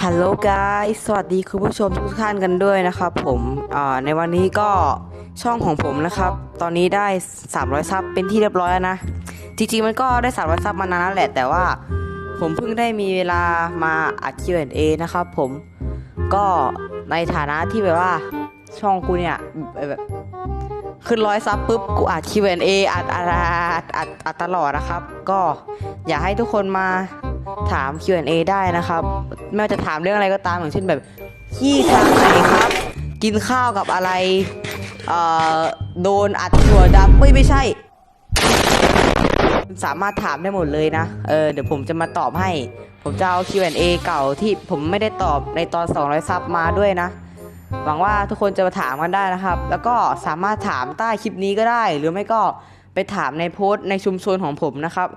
Hello guys สวัสดีคุณผู้ชมทุกท่านกันด้วยนะครับผมในวันนี้ก็ช่องของผมนะครับ ตอนนี้ได้ 300 ซับเป็นที่เรียบร้อยแล้วนะ จริงๆ มันก็ได้ 300 ซับมานานแล้วแหละ แต่ว่าผมเพิ่งได้มีเวลามาอัด Q&A นะครับผมก็ในฐานะที่แบบว่าช่องกูเนี่ยแบบขึ้นร้อยซับปุ๊บกูอัด Q&A อัดอัดอัดอัดอัดตลอดนะครับ ก็อยากให้ทุกคนมา ถาม Q&A ได้นะครับไม่ว่าจะถามเรื่องอะไรก็ตามอย่างเช่นแบบขี้ทางไหนครับ กินข้าวกับอะไรเอ่อโดนอัดถั่วดำไม่ไม่ใช่ สามารถถามได้หมดเลยนะเออเดี๋ยวผมจะมาตอบให้ ผมจะเอา Q&A เก่าที่ผมไม่ได้ตอบในตอน 200 ซับมาด้วยนะหวังว่าทุกคนจะมาถามกันได้นะครับ แล้วก็สามารถถามใต้คลิปนี้ก็ได้ หรือไม่ก็ไปถามในโพสต์ในชุมชนของผมนะครับ